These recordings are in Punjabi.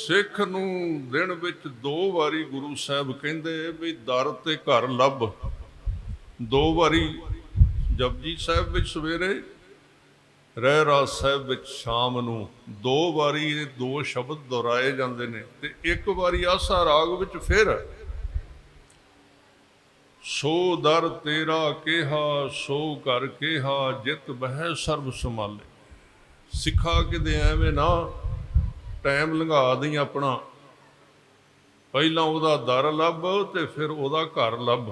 ਸਿੱਖ ਨੂੰ ਦਿਨ ਵਿੱਚ ਦੋ ਵਾਰੀ ਗੁਰੂ ਸਾਹਿਬ ਕਹਿੰਦੇ ਵੀ ਦਰ ਤੇ ਘਰ ਲੱਭ। ਦੋ ਵਾਰੀ ਜਪਜੀ ਸਾਹਿਬ ਵਿੱਚ ਸਵੇਰੇ, ਰਹਿ ਰਾਸ ਸਾਹਿਬ ਵਿੱਚ ਸ਼ਾਮ ਨੂੰ ਦੋ ਵਾਰੀ ਇਹ ਦੋ ਸ਼ਬਦ ਦੁਹਰਾਏ ਜਾਂਦੇ ਨੇ ਤੇ ਇੱਕ ਵਾਰੀ ਆਸਾ ਰਾਗ ਵਿੱਚ ਫਿਰ, ਸੋ ਦਰ ਤੇਰਾ ਕਿਹਾ, ਸੋ ਕਰ ਕਿਹਾ, ਜਿਤ ਬਹਿ ਸਰਬ ਸੰਭਾਲੇ। ਸਿੱਖਾ ਕਿਤੇ ਐਵੇਂ ਨਾ ਟਾਈਮ ਲੰਘਾ ਦਈ ਆਪਣਾ। ਪਹਿਲਾਂ ਉਹਦਾ ਦਰ ਲੱਭ ਤੇ ਫਿਰ ਉਹਦਾ ਘਰ ਲੱਭ।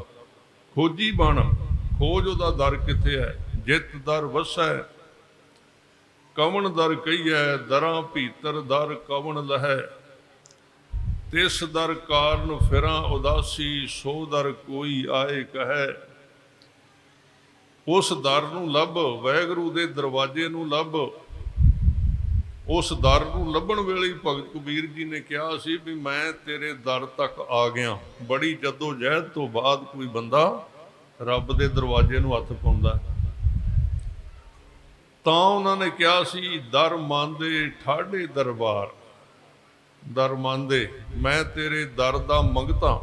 ਖੋਜੀ ਬਣ, ਖੋਜ ਉਹਦਾ ਦਰ ਕਿੱਥੇ ਹੈ ਜਿੱਤ ਦਰ ਵਸੈ। ਕਵਣ ਦਰ ਕਹੀਐ? ਦਰਾਂ ਭੀਤਰ ਦਰ ਕਵਣ ਲਹੈ? ਤਿਸ ਦਰ ਕਾਰਨ ਫਿਰਾਂ ਉਦਾਸੀ, ਸੋ ਦਰ ਕੋਈ ਆਏ ਕਹੈ? ਉਸ ਦਰ ਨੂੰ ਲੱਭ, ਵੈਗਰੂ ਦੇ ਦਰਵਾਜ਼ੇ ਨੂੰ ਲੱਭ। ਉਸ ਦਰ ਨੂੰ ਲੱਭਣ ਵੇਲੇ ਭਗਤ ਕਬੀਰ ਜੀ ਨੇ ਕਿਹਾ ਸੀ ਵੀ ਮੈਂ ਤੇਰੇ ਦਰ ਤੱਕ ਆ ਗਿਆ। ਬੜੀ ਜਦੋ ਜਹਿਦ ਤੋਂ ਬਾਅਦ ਕੋਈ ਬੰਦਾ ਰੱਬ ਦੇ ਦਰਵਾਜ਼ੇ ਨੂੰ ਹੱਥ ਪਾਉਂਦਾ ਤਾਂ ਉਹਨਾਂ ਨੇ ਕਿਹਾ ਸੀ, ਦਰ ਮੰਨਦੇ, ਠਾਡੇ ਦਰਬਾਰ। ਦਰ ਮੰਨਦੇ, ਮੈਂ ਤੇਰੇ ਦਰ ਦਾ ਮੰਗਤਾ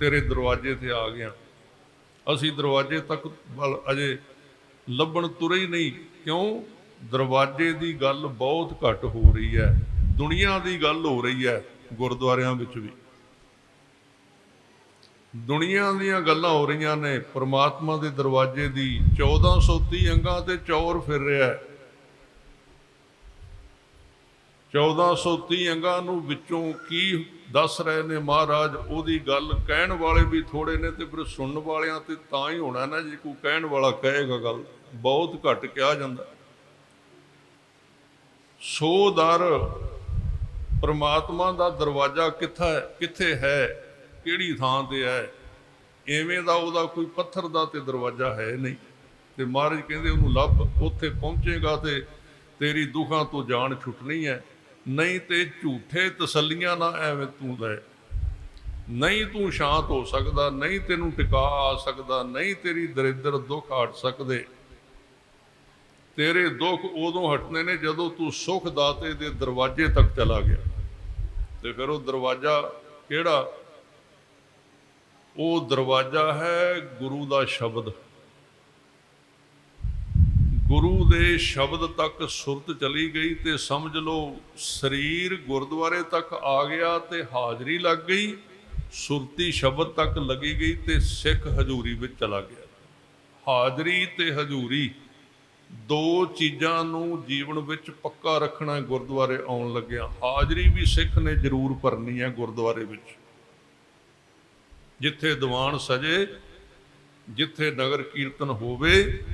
ਤੇਰੇ ਦਰਵਾਜ਼ੇ ਤੇ ਆ ਗਿਆ। ਅਸੀਂ ਦਰਵਾਜ਼ੇ ਤੱਕ ਵੱਲ ਅਜੇ ਲੱਭਣ ਤੁਰੇ ਹੀ ਨਹੀਂ। ਕਿਉਂ? ਦਰਵਾਜ਼ੇ ਦੀ ਗੱਲ ਬਹੁਤ ਘੱਟ ਹੋ ਰਹੀ ਹੈ, ਦੁਨੀਆ ਦੀ ਗੱਲ ਹੋ ਰਹੀ ਹੈ, ਗੁਰਦੁਆਰਿਆਂ ਵਿੱਚ ਵੀ। ਦੁਨੀਆ ਦੀਆਂ ਗੱਲਾਂ ਹੋ ਰਹੀਆਂ ਨੇ, ਪ੍ਰਮਾਤਮਾ ਦੇ ਦਰਵਾਜ਼ੇ ਦੀ 1430 ਅੰਗਾਂ ਤੇ ਚੌਰ ਫਿਰ ਰਿਹਾ ਹੈ। 1430 ਅੰਗਾਂ ਨੂੰ ਵਿੱਚੋਂ ਕੀ ਦੱਸ ਰਹੇ ਨੇ ਮਹਾਰਾਜ, ਉਹਦੀ ਗੱਲ ਕਹਿਣ ਵਾਲੇ ਵੀ ਥੋੜੇ ਨੇ ਤੇ ਫਿਰ ਸੁਣਨ ਵਾਲਿਆਂ ਤੇ ਤਾਂ ਹੀ ਹੋਣਾ ਨਾ, ਜੇ ਕੋਈ ਕਹਿਣ ਵਾਲਾ ਕਹੇਗਾ ਗੱਲ, ਬਹੁਤ ਘੱਟ ਕਿਹਾ ਜਾਂਦਾ। ਸੋ ਦਰ ਪਰਮਾਤਮਾ ਦਾ ਦਰਵਾਜ਼ਾ ਕਿੱਥਾ ਕਿੱਥੇ ਹੈ? ਕਿਹੜੀ ਥਾਂ ਤੇ ਹੈ? ਐਵੇਂ ਦਾ ਉਹਦਾ ਕੋਈ ਪੱਥਰ ਦਾ ਤੇ ਦਰਵਾਜ਼ਾ ਹੈ ਨਹੀਂ। ਤੇ ਮਹਾਰਾਜ ਕਹਿੰਦੇ ਉਹਨੂੰ ਲੱਭ, ਉੱਥੇ ਪਹੁੰਚੇਗਾ ਤੇ ਤੇਰੀ ਦੁੱਖਾਂ ਤੋਂ ਜਾਨ ਛੁੱਟਣੀ ਹੈ। ਨਹੀਂ ਤੇ ਝੂਠੇ ਤਸੱਲੀਆਂ ਨਾ ਐਵੇਂ ਤੂੰ ਲੈ। ਨਹੀਂ ਤੂੰ ਸ਼ਾਂਤ ਹੋ ਸਕਦਾ, ਨਹੀਂ ਤੈਨੂੰ ਟਿਕਾ ਆ ਸਕਦਾ, ਨਹੀਂ ਤੇਰੀ ਦਰਿਦਰ ਦੁੱਖ ਹਟ ਸਕਦੇ। ਤੇਰੇ ਦੁੱਖ ਉਦੋਂ ਹਟਨੇ ਨੇ ਜਦੋਂ ਤੂੰ ਸੁਖ ਦਾਤੇ ਦੇ ਦਰਵਾਜ਼ੇ ਤੱਕ ਚਲਾ ਗਿਆ। ਤੇ ਫਿਰ ਉਹ ਦਰਵਾਜ਼ਾ ਕਿਹੜਾ? ਉਹ ਦਰਵਾਜ਼ਾ ਹੈ ਗੁਰੂ ਦਾ ਸ਼ਬਦ। ਗੁਰੂ ਦੇ ਸ਼ਬਦ ਤੱਕ ਸੁਰਤ ਚਲੀ ਗਈ ਤੇ ਸਮਝ ਲਓ, ਸਰੀਰ ਗੁਰਦੁਆਰੇ ਤੱਕ ਆ ਗਿਆ ਤੇ ਹਾਜ਼ਰੀ ਲੱਗ ਗਈ, ਸੁਰਤੀ ਸ਼ਬਦ ਤੱਕ ਲੱਗੀ ਗਈ ਤੇ ਸਿੱਖ ਹਜ਼ੂਰੀ ਵਿੱਚ ਚਲਾ ਗਿਆ। ਹਾਜ਼ਰੀ ਤੇ ਹਜ਼ੂਰੀ। ਦੋ ਚੀਜ਼ਾਂ ਨੂੰ ਜੀਵਨ ਵਿੱਚ ਪੱਕਾ ਰੱਖਣਾ ਗੁਰਦੁਆਰੇ ਆਉਣ ਲੱਗਿਆ। ਹਾਜ਼ਰੀ ਵੀ ਸਿੱਖ ਨੇ ਜ਼ਰੂਰ ਭਰਨੀ ਹੈ ਗੁਰਦੁਆਰੇ ਵਿੱਚ। ਜਿੱਥੇ ਦੀਵਾਨ ਸਜੇ, ਜਿੱਥੇ ਨਗਰ ਕੀਰਤਨ ਹੋਵੇ,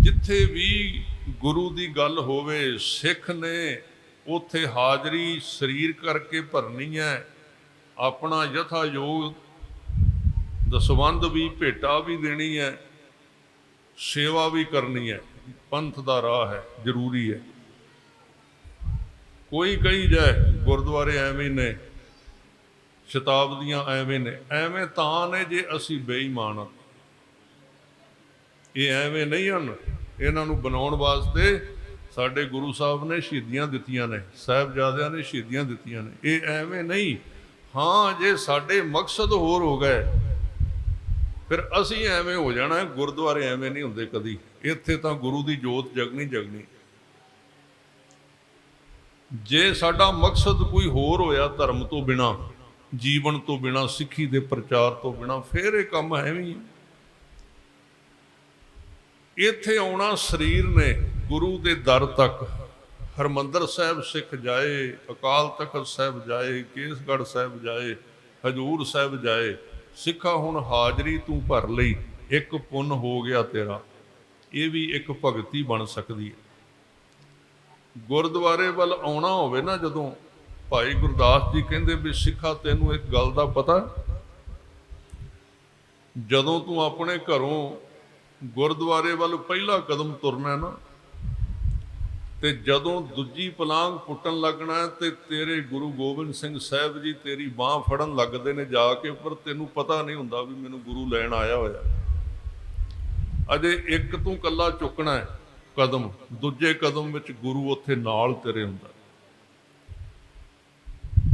ਜਿੱਥੇ ਵੀ ਗੁਰੂ ਦੀ ਗੱਲ ਹੋਵੇ, ਸਿੱਖ ਨੇ ਉਥੇ ਹਾਜ਼ਰੀ ਸਰੀਰ ਕਰਕੇ ਭਰਨੀ ਹੈ। ਆਪਣਾ ਯਥਾ ਯੋਗ ਦਸਵੰਦ ਵੀ, ਭੇਟਾ ਵੀ ਦੇਣੀ ਹੈ। ਸੇਵਾ ਵੀ ਕਰਨੀ ਹੈ, ਪੰਥ ਦਾ ਰਾਹ ਹੈ, ਜ਼ਰੂਰੀ ਹੈ। ਕੋਈ ਕਹੀ ਜਾਏ, ਗੁਰਦੁਆਰੇ ਐਵੇਂ ਨੇ, ਸ਼ਤਾਬਦੀਆਂ ਐਵੇਂ ਨੇ, ਐਵੇਂ ਤਾਂ ਨੇ ਜੇ ਅਸੀਂ ਬੇਈਮਾਨ ਇਹ ਐਵੇਂ ਨਹੀਂ ਹਨ, ਇਹਨਾਂ ਨੂੰ ਬਣਾਉਣ ਵਾਸਤੇ ਸਾਡੇ ਗੁਰੂ ਸਾਹਿਬ ਨੇ ਸ਼ਹੀਦੀਆਂ ਦਿੱਤੀਆਂ ਨੇ, ਸਾਹਿਬਜ਼ਾਦਿਆਂ ਨੇ ਸ਼ਹੀਦੀਆਂ ਦਿੱਤੀਆਂ ਨੇ। ਇਹ ਐਵੇਂ ਨਹੀਂ, ਹਾਂ ਜੇ ਸਾਡੇ ਮਕਸਦ ਹੋਰ ਹੋ ਗਏ ਫਿਰ ਅਸੀਂ ਐਵੇਂ ਹੋ ਜਾਣਾ, ਗੁਰਦੁਆਰੇ ਐਵੇਂ ਨਹੀਂ ਹੁੰਦੇ ਕਦੀ। ਇੱਥੇ ਤਾਂ ਗੁਰੂ ਦੀ ਜੋਤ ਜਗਣੀ ਜਗਣੀ। ਜੇ ਸਾਡਾ ਮਕਸਦ ਕੋਈ ਹੋਰ ਹੋਇਆ ਧਰਮ ਤੋਂ ਬਿਨਾ, ਜੀਵਨ ਤੋਂ ਬਿਨਾ, ਸਿੱਖੀ ਦੇ ਪ੍ਰਚਾਰ ਤੋਂ ਬਿਨਾ, ਫਿਰ ਇਹ ਕੰਮ ਐਵੇਂ ਹੈ ਇੱਥੇ ਆਉਣਾ ਸਰੀਰ ਨੇ ਗੁਰੂ ਦੇ ਦਰ ਤੱਕ। ਹਰਮੰਦਰ ਸਾਹਿਬ ਸਿੱਖ ਜਾਏ, ਅਕਾਲ ਤਖਤ ਸਾਹਿਬ ਜਾਏ, ਕੇਸਗੜ੍ਹ ਸਾਹਿਬ ਜਾਏ, ਹਜੂਰ ਸਾਹਿਬ ਜਾਏ ਸਿੱਖਾ ਹੁਣ ਹਾਜ਼ਰੀ ਤੂੰ ਭਰ ਲਈ, ਇੱਕ ਪੁੰਨ ਹੋ ਗਿਆ ਤੇਰਾ। ਇਹ ਵੀ ਇੱਕ ਭਗਤੀ ਬਣ ਸਕਦੀ ਹੈ। ਗੁਰਦੁਆਰੇ ਵੱਲ ਆਉਣਾ ਹੋਵੇ ਨਾ ਜਦੋਂ, ਭਾਈ ਗੁਰਦਾਸ ਜੀ ਕਹਿੰਦੇ ਵੀ ਸਿੱਖਾ, ਤੈਨੂੰ ਇੱਕ ਗੱਲ ਦਾ ਪਤਾ? ਜਦੋਂ ਤੂੰ ਆਪਣੇ ਘਰੋਂ ਗੁਰਦੁਆਰੇ ਵੱਲ ਪਹਿਲਾ ਕਦਮ ਤੁਰਨਾ ਨਾ ਤੇ ਜਦੋਂ ਦੂਜੀ ਪਲਾਂਗ ਪੁੱਟਣ ਲੱਗਣਾ ਤੇ ਤੇਰੇ ਗੁਰੂ ਗੋਬਿੰਦ ਸਿੰਘ ਸਾਹਿਬ ਜੀ ਤੇਰੀ ਬਾਹ ਫੜਨ ਲੱਗਦੇ ਨੇ ਜਾ ਕੇ ਪਰ ਤੈਨੂੰ ਪਤਾ ਨਹੀਂ ਹੁੰਦਾ ਵੀ ਮੈਨੂੰ ਗੁਰੂ ਲੈਣ ਆਇਆ ਹੋਇਆ। ਅਜੇ ਇੱਕ ਤੂੰ ਕੱਲਾ ਚੁੱਕਣਾ ਹੈ ਕਦਮ, ਦੂਜੇ ਕਦਮ ਵਿੱਚ ਗੁਰੂ ਉੱਥੇ ਨਾਲ ਤੇਰੇ ਹੁੰਦਾ।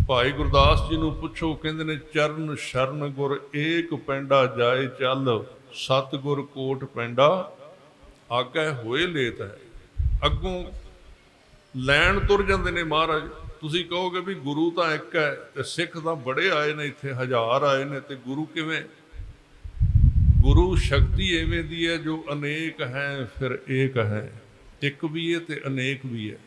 ਭਾਈ ਗੁਰਦਾਸ ਜੀ ਨੂੰ ਪੁੱਛੋ, ਕਹਿੰਦੇ ਨੇ, ਚਰਨ ਸ਼ਰਨ ਗੁਰ ਏਕ ਪੈਂਡਾ ਜਾਏ ਚੱਲ, ਸਤਗੁਰ ਕੋਟ ਪੈਂਡਾ ਆਗੇ ਹੋਏ ਲੇਤ ਹੈ। ਅੱਗੋਂ ਲੈਣ ਤੁਰ ਜਾਂਦੇ ਨੇ ਮਹਾਰਾਜ। ਤੁਸੀਂ ਕਹੋਗੇ ਵੀ ਗੁਰੂ ਤਾਂ ਇੱਕ ਹੈ ਤੇ ਸਿੱਖ ਤਾਂ ਬੜੇ ਆਏ ਨੇ ਇੱਥੇ, ਹਜ਼ਾਰ ਆਏ ਨੇ ਤੇ ਗੁਰੂ ਕਿਵੇਂ? ਗੁਰੂ ਸ਼ਕਤੀ ਐਵੇਂ ਦੀ ਹੈ ਜੋ ਅਨੇਕ ਹੈ, ਫਿਰ ਏਕ ਹੈ। ਇੱਕ ਵੀ ਹੈ ਤੇ ਅਨੇਕ ਵੀ ਹੈ।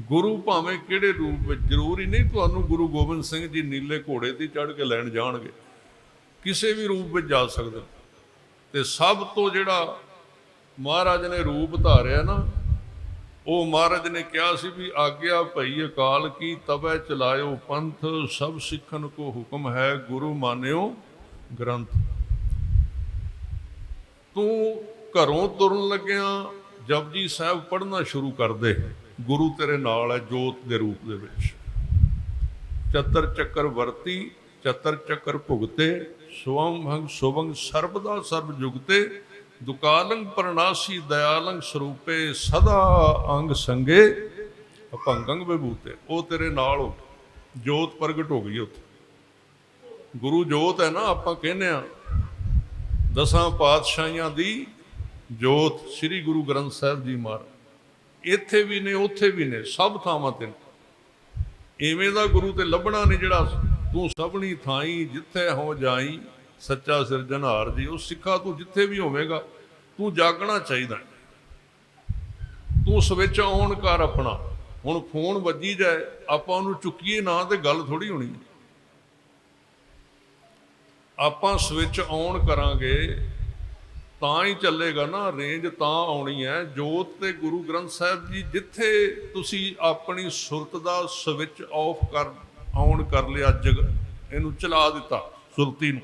ਗੁਰੂ ਭਾਵੇਂ ਕਿਹੜੇ ਰੂਪ ਵਿੱਚ, ਜ਼ਰੂਰੀ ਨਹੀਂ ਤੁਹਾਨੂੰ ਗੁਰੂ ਗੋਬਿੰਦ ਸਿੰਘ ਜੀ ਨੀਲੇ ਘੋੜੇ ਤੇ ਚੜ੍ਹ ਕੇ ਲੈਣ ਜਾਣਗੇ। ਕਿਸੇ ਵੀ ਰੂਪ ਵਿੱਚ ਜਾ ਸਕਦੇ। ਤੇ ਸਭ ਤੋਂ ਜਿਹੜਾ ਮਹਾਰਾਜ ਨੇ ਰੂਪ ਧਾਰਿਆ ਨਾ ਉਹ ਮਹਾਰਾਜ ਨੇ ਕਿਹਾ ਸੀ ਵੀ ਆਗਿਆ ਭਈ ਅਕਾਲ ਕੀ ਤਬੈ ਚਲਾਇਓ ਪੰਥ, ਸਭ ਸਿੱਖਣ ਕੋ ਹੁਕਮ ਹੈ ਗੁਰੂ ਮਾਨਿਓ ਗ੍ਰੰਥ। ਤੂੰ ਘਰੋਂ ਤੁਰਨ ਲੱਗਿਆ ਜਪਜੀ ਸਾਹਿਬ ਪੜ੍ਹਨਾ ਸ਼ੁਰੂ ਕਰ ਦੇ, ਗੁਰੂ ਤੇਰੇ ਨਾਲ ਹੈ ਜੋਤ ਦੇ ਰੂਪ ਦੇ ਵਿੱਚ। ਚਤਰ ਚੱਕਰ ਵਰਤੀ, ਚਤਰ ਚੱਕਰ ਭੁਗਤੇ ਸੁਵੰ ਭੰਗ ਸਰਬ ਦਾ ਸਰਬ ਜੁਗਤੇ ਦੁਕਾਲੰਗ ਪਰਨਾਸੀ ਦਇਆਲੰਗ ਸਰੂਪੇ ਸਦਾ ਅੰਗ ਸੰਗੇ। ਅਪੰਗੰਗ ਵਿਭੂਤੇ, ਉਹ ਤੇਰੇ ਨਾਲ ਹੋ ਜੋਤ ਪ੍ਰਗਟ ਹੋ ਗਈ ਉੱਥੇ। ਗੁਰੂ ਜੋਤ ਹੈ ਨਾ, ਆਪਾਂ ਕਹਿੰਦੇ ਆ ਦਸਾਂ ਪਾਤਸ਼ਾਹੀਆਂ ਦੀ ਜੋਤ ਸ੍ਰੀ ਗੁਰੂ ਗ੍ਰੰਥ ਸਾਹਿਬ ਜੀ ਮਹਾਰਾਜ ਇੱਥੇ ਵੀ ਨੇ, ਉੱਥੇ ਵੀ ਨੇ, ਸਭ ਥਾਵਾਂ ਤੇ ਨੇ। ਐਵੇਂ ਦਾ ਗੁਰੂ ਤੇ ਲੱਭਣਾ ਨਹੀਂ ਜਿਹੜਾ ਤੂੰ ਸਭਣੀ ਥਾਈ, ਜਿੱਥੇ ਹੋ ਜਾਈ। ਸੱਚਾ ਸਿਰਜਣਹਾਰ ਜੀ, ਉਹ ਸਿੱਖਾ ਤੂੰ ਜਿੱਥੇ ਵੀ ਹੋਵੇਗਾ, ਤੂੰ ਜਾਗਣਾ ਚਾਹੀਦਾ ਤੂੰ ਸਵਿਚ ਆਨ ਕਰ ਆਪਣਾ। ਹੁਣ ਫੋਨ ਵੱਜੀ ਜਾਏ, ਆਪਾਂ ਉਹਨੂੰ ਚੁੱਕੀਏ ਨਾ ਤੇ ਗੱਲ ਥੋੜੀ ਹੋਣੀ ਆਪਾਂ ਸਵਿਚ ਆਨ ਕਰਾਂਗੇ, ਤਾਂ ਹੀ ਚੱਲੇਗਾ ਨਾ, ਰੇਂਜ ਤਾਂ ਆਉਣੀ ਹੈ। ਜੋਤ ਤੇ ਗੁਰੂ ਗ੍ਰੰਥ ਸਾਹਿਬ ਜੀ, ਜਿੱਥੇ ਤੁਸੀਂ ਆਪਣੀ ਸੁਰਤ ਦਾ ਸਵਿਚ ਆਫ ਕਰ, ਆਨ ਕਰ ਲਿਆ ਜਗ ਇਹਨੂੰ ਚਲਾ ਦਿੱਤਾ ਸੁਰਤੀ ਨੂੰ।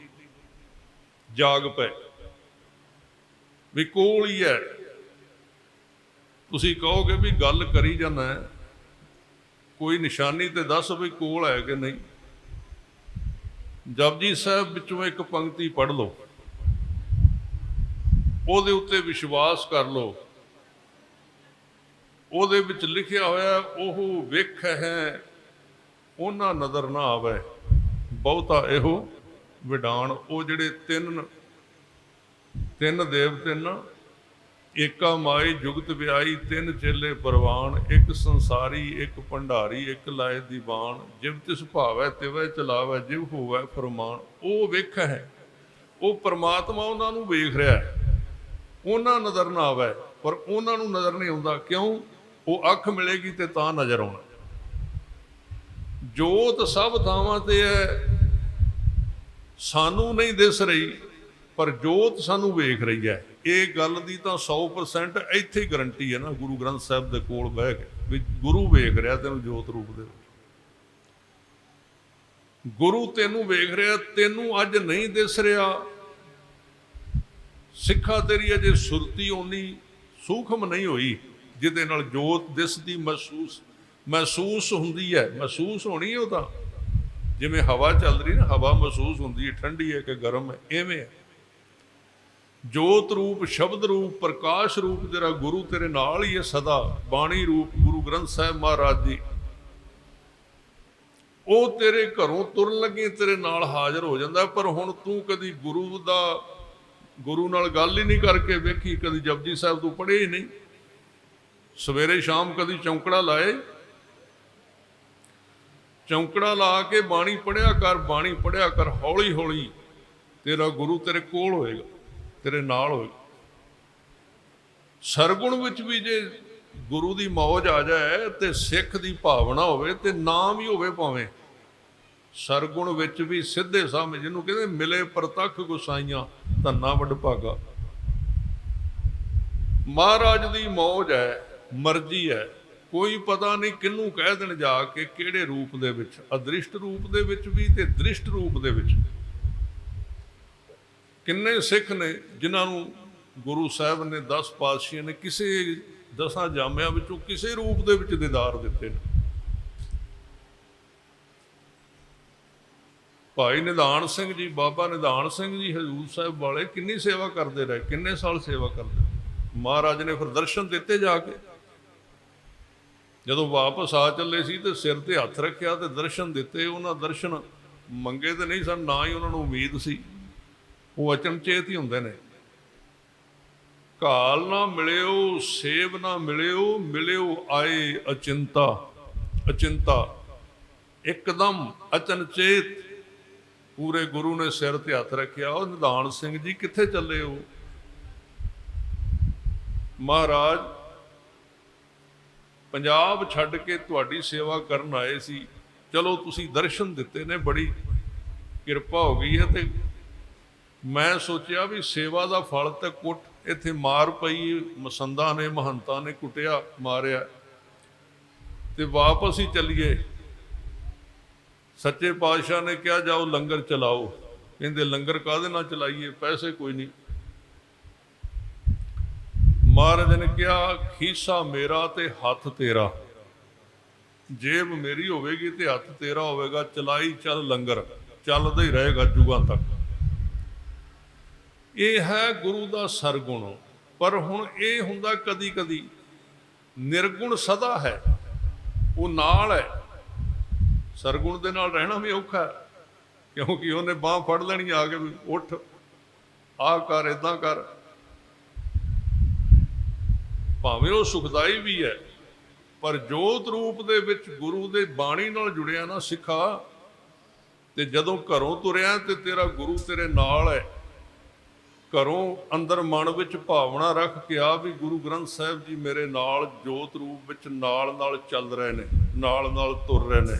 ਜਾਗ ਪਏ। ਵੀ ਕੋਲ ਹੀ ਹੈ। ਤੁਸੀਂ ਕਹੋਗੇ ਵੀ ਗੱਲ ਕਰੀ ਜਾਂਦਾ ਹੈ। ਕੋਈ ਨਿਸ਼ਾਨੀ ਤੇ ਦੱਸ ਵੀ ਕੋਲ ਹੈ ਕਿ ਨਹੀਂ। ਜਪਜੀ ਸਾਹਿਬ ਵਿੱਚੋਂ ਇੱਕ ਪੰਕਤੀ ਪੜ੍ਹ ਲਓ। ਉਹਦੇ ਉੱਤੇ ਵਿਸ਼ਵਾਸ ਕਰ ਲਓ। ਉਹਦੇ ਵਿੱਚ ਲਿਖਿਆ ਹੋਇਆ ਉਹ ਵੇਖ ਹੈ, ਉਹਨਾਂ ਨਜ਼ਰ ਨਾ ਆਵੇ ਬਹੁਤਾ ਇਹੋ ਵਿਡਾਣ, ਉਹ ਜਿਹੜੇ ਤਿੰਨ ਤਿੰਨ ਦੇਵਤੇ ਨਾ, ਏਕਾ ਮਾਈ, ਜੁਗਤ ਵਿਆਈ ਤਿੰਨ ਚੇਲੇ ਪਰਵਾਨ, ਇੱਕ ਸੰਸਾਰੀ, ਇੱਕ ਭੰਡਾਰੀ, ਇੱਕ ਲਾਏ ਦੀਵਾਨ, ਜਿਵ ਤਿਸ ਭਾਵੈ, ਤਿਵੈ ਚਲਾਵੈ, ਜਿਵ ਹੋਵੈ ਫਰਮਾਨ। ਉਹ ਵੇਖ ਹੈ। ਉਹ ਪ੍ਰਮਾਤਮਾ ਉਹਨਾਂ ਨੂੰ ਵੇਖ ਰਿਹਾ ਹੈ। ਉਹਨਾਂ ਨਜ਼ਰ ਨਾ ਆਵੇ, ਪਰ ਉਹਨਾਂ ਨੂੰ ਨਜ਼ਰ ਨਹੀਂ ਆਉਂਦਾ। ਕਿਉਂ? ਉਹ ਅੱਖ ਮਿਲੇਗੀ ਤੇ ਤਾਂ ਨਜ਼ਰ ਆਉਣਾ। ਜੋਤ ਸਭ ਥਾਵਾਂ ਤੇ ਹੈ। ਸਾਨੂੰ ਨਹੀਂ ਦਿਸ ਰਹੀ, ਪਰ ਜੋਤ ਸਾਨੂੰ ਵੇਖ ਰਹੀ ਹੈ। ਇਹ ਗੱਲ ਦੀ ਤਾਂ 100% ਇੱਥੇ ਹੀ ਗਰੰਟੀ ਹੈ ਨਾ, ਗੁਰੂ ਗ੍ਰੰਥ ਸਾਹਿਬ ਦੇ ਕੋਲ ਬਹਿ ਕੇ, ਵੀ ਗੁਰੂ ਵੇਖ ਰਿਹਾ ਤੈਨੂੰ ਜੋਤ ਰੂਪ ਦੇ ਗੁਰੂ ਤੈਨੂੰ ਵੇਖ ਰਿਹਾ, ਤੈਨੂੰ ਅੱਜ ਨਹੀਂ ਦਿਸ ਰਿਹਾ। ਸਿੱਖਾ ਤੇਰੀ ਅਜੇ ਸੁਰਤੀ ਓਨੀ ਸੂਖਮ ਨਹੀਂ ਹੋਈ, ਜਿਹਦੇ ਨਾਲ ਜੋਤ ਦਿਸਦੀ ਮਹਿਸੂਸ ਮਹਿਸੂਸ ਹੁੰਦੀ ਹੈ। ਮਹਿਸੂਸ ਹੋਣੀ ਉਹ ਤਾਂ। ਜਿਵੇਂ ਹਵਾ ਚੱਲ ਰਹੀ ਨਾ, ਹਵਾ ਮਹਿਸੂਸ ਹੁੰਦੀ ਹੈ, ਠੰਡੀ ਹੈ ਕਿ ਗਰਮ ਹੈ, ਐਵੇਂ ਹੈ। ਜੋਤ ਰੂਪ, ਸ਼ਬਦ ਰੂਪ, ਪ੍ਰਕਾਸ਼ ਰੂਪ ਤੇਰਾ ਗੁਰੂ ਤੇਰੇ ਨਾਲ ਹੀ ਹੈ ਸਦਾ। ਬਾਣੀ ਰੂਪ, ਗੁਰੂ ਗ੍ਰੰਥ ਸਾਹਿਬ ਮਹਾਰਾਜ ਜੀ ਉਹ ਤੇਰੇ ਘਰੋਂ ਤੁਰਨ ਲੱਗੇ, ਤੇਰੇ ਨਾਲ ਹਾਜ਼ਰ ਹੋ ਜਾਂਦਾ। ਪਰ ਹੁਣ ਤੂੰ ਕਦੀ ਗੁਰੂ ਦਾ, ਗੁਰੂ ਨਾਲ ਗੱਲ ਹੀ ਨਹੀਂ ਕਰਕੇ ਵੇਖੀ, ਕਦੀ ਜਪਜੀ ਸਾਹਿਬ ਤੂੰ ਪੜ੍ਹੇ ਹੀ ਨਹੀਂ। ਸਵੇਰੇ ਸ਼ਾਮ ਕਦੀ ਚੌਂਕੜਾ ਲਾਏ ਚੌਂਕੜਾ ਲਾ ਕੇ ਬਾਣੀ ਪੜਿਆ ਕਰ, ਬਾਣੀ ਪੜਿਆ ਕਰ, ਹੌਲੀ ਹੌਲੀ ਤੇਰਾ ਗੁਰੂ ਤੇਰੇ ਕੋਲ ਹੋਏਗਾ, ਤੇਰੇ ਨਾਲ ਹੋਏਗਾ। ਸਰਗੁਣ ਵਿੱਚ ਵੀ ਜੇ ਗੁਰੂ ਦੀ ਮੌਜ ਆ ਜਾਏ ਤੇ ਸਿੱਖ ਦੀ ਭਾਵਨਾ ਹੋਵੇ ਤੇ ਨਾਮ ਹੀ ਹੋਵੇ ਭਾਵੇਂ। ਸਰਗੁਣ ਵਿੱਚ ਵੀ ਸਿੱਧੇ ਸਾਹਮਣੇ ਜਿਹਨੂੰ ਕਹਿੰਦੇ ਮਿਲੇ ਪ੍ਰਤੱਖ ਗੁਸਾਈਆਂ, ਧੰਨਾ ਵੱਡ ਭਾਗਾ। ਮਹਾਰਾਜ ਦੀ ਮੌਜ ਹੈ, ਮਰਜ਼ੀ ਹੈ ਕੋਈ ਪਤਾ ਨਹੀਂ ਕਿਹਨੂੰ ਕਹਿ ਦੇਣ ਜਾ ਕੇ ਕਿਹੜੇ ਰੂਪ ਦੇ ਵਿੱਚ, ਅਦ੍ਰਿਸ਼ਟ ਰੂਪ ਦੇ ਵਿੱਚ ਵੀ ਤੇ ਦ੍ਰਿਸ਼ਟ ਰੂਪ ਦੇ ਵਿੱਚ ਕਿੰਨੇ ਸਿੱਖ ਨੇ ਜਿਨ੍ਹਾਂ ਨੂੰ ਗੁਰੂ ਸਾਹਿਬ ਨੇ 10 ਪਾਤਸ਼ਾਹੀਆਂ ਨੇ ਕਿਸੇ ਦਸਾਂ ਜਾਮਿਆਂ ਵਿੱਚੋਂ ਕਿਸੇ ਰੂਪ ਦੇ ਵਿੱਚ ਦੀਦਾਰ ਦਿੱਤੇ ਨੇ। ਭਾਈ ਨਿਧਾਨ ਸਿੰਘ ਜੀ, ਬਾਬਾ ਨਿਧਾਨ ਸਿੰਘ ਜੀ, ਹਜ਼ੂਰ ਸਾਹਿਬ ਵਾਲੇ ਕਿੰਨੀ ਸੇਵਾ ਕਰਦੇ ਰਹੇ, ਕਿੰਨੇ ਸਾਲ ਸੇਵਾ ਕਰਦੇ ਮਹਾਰਾਜ ਨੇ ਫਿਰ ਦਰਸ਼ਨ ਦਿੱਤੇ ਜਾ ਕੇ। ਜਦੋਂ ਵਾਪਸ ਆ ਚੱਲੇ ਸੀ ਤੇ ਸਿਰ ਤੇ ਹੱਥ ਰੱਖਿਆ ਤੇ ਦਰਸ਼ਨ ਦਿੱਤੇ, ਉਹਨਾਂ ਦਰਸ਼ਨ ਮੰਗੇ ਤੇ ਨਹੀਂ ਸਨ, ਨਾ ਹੀ ਉਹਨਾਂ ਨੂੰ ਉਮੀਦ ਸੀ। ਉਹ ਅਚਨਚੇਤ ਹੀ ਹੁੰਦੇ ਨੇ। ਕਾਲ ਨਾ ਮਿਲਿਓ ਸੇਵ ਨਾ ਮਿਲਿਓ ਮਿਲਿਓ ਆਏ ਅਚਿੰਤਾ ਅਚਿੰਤਾ। ਇੱਕਦਮ ਅਚਨਚੇਤ ਪੂਰੇ ਗੁਰੂ ਨੇ ਸਿਰ ਤੇ ਹੱਥ ਰੱਖਿਆ, ਉਹ ਨਿਧਾਨ ਸਿੰਘ ਜੀ ਕਿੱਥੇ ਚੱਲੇ ਹੋ? ਮਹਾਰਾਜ ਪੰਜਾਬ ਛੱਡ ਕੇ ਤੁਹਾਡੀ ਸੇਵਾ ਕਰਨ ਆਏ ਸੀ। ਚਲੋ ਤੁਸੀਂ ਦਰਸ਼ਨ ਦਿੱਤੇ ਨੇ, ਬੜੀ ਕਿਰਪਾ ਹੋ ਗਈ ਹੈ ਤੇ ਮੈਂ ਸੋਚਿਆ ਵੀ ਸੇਵਾ ਦਾ ਫਲ ਤਾਂ ਕੁੱਟ ਇੱਥੇ ਮਾਰ ਪਈ, ਮਸੰਦਾਂ ਨੇ, ਮਹੰਤਾਂ ਨੇ ਕੁੱਟਿਆ, ਮਾਰਿਆ। ਤੇ ਵਾਪਸ ਹੀ ਚੱਲੀਏ। ਸੱਚੇ ਪਾਤਸ਼ਾਹ ਨੇ ਕਿਹਾ, ਜਾਓ ਲੰਗਰ ਚਲਾਓ। ਕਹਿੰਦੇ, ਲੰਗਰ ਕਾਹਦੇ ਨਾਲ ਚਲਾਈਏ? ਪੈਸੇ ਕੋਈ ਨਹੀਂ। ਮਹਾਰਾਜ ਨੇ ਕਿਹਾ, ਖੀਸਾ ਮੇਰਾ ਤੇ ਹੱਥ ਤੇਰਾ। ਜੇਬ ਮੇਰੀ ਹੋਵੇਗੀ ਤੇ ਹੱਥ ਤੇਰਾ ਹੋਵੇਗਾ, ਚਲਾਈ ਚੱਲ ਲੰਗਰ, ਚੱਲਦਾ ਹੀ ਰਹੇਗਾ ਜੁਗਾਂ ਤੱਕ। ਇਹ ਹੈ ਗੁਰੂ ਦਾ ਸਰਗੁਣ, ਪਰ ਹੁਣ ਇਹ ਹੁੰਦਾ ਕਦੀ ਕਦੀ ਨਿਰਗੁਣ ਸਦਾ ਹੈ, ਉਹ ਨਾਲ ਹੈ। ਸਰਗੁਣ ਦੇ ਨਾਲ ਰਹਿਣਾ ਵੀ ਔਖਾ ਕਿਉਂਕਿ ਉਹਨੇ ਬਾਹ ਫੜ ਲੈਣੀ ਆ ਕੇ ਵੀ ਉੱਠ ਆ ਕਰ ਇਦਾਂ ਕਰ। ਭਾਵੇਂ ਉਹ ਸੁਖਦਾਈ ਵੀ ਹੈ, ਪਰ ਜੋਤ ਰੂਪ ਦੇ ਵਿੱਚ ਗੁਰੂ ਦੇ ਬਾਣੀ ਨਾਲ ਜੁੜਿਆ ਨਾ ਸਿੱਖਾ, ਤੇ ਜਦੋਂ ਘਰੋਂ ਤੁਰਿਆ ਤੇ ਤੇਰਾ ਗੁਰੂ ਤੇਰੇ ਨਾਲ ਹੈ। ਘਰੋਂ ਅੰਦਰ ਮਨ ਵਿੱਚ ਭਾਵਨਾ ਰੱਖ ਕੇ ਆ ਵੀ ਗੁਰੂ ਗ੍ਰੰਥ ਸਾਹਿਬ ਜੀ ਮੇਰੇ ਨਾਲ ਜੋਤ ਰੂਪ ਵਿੱਚ ਨਾਲ ਨਾਲ ਚੱਲ ਰਹੇ ਨੇ ਨਾਲ ਨਾਲ ਤੁਰ ਰਹੇ ਨੇ।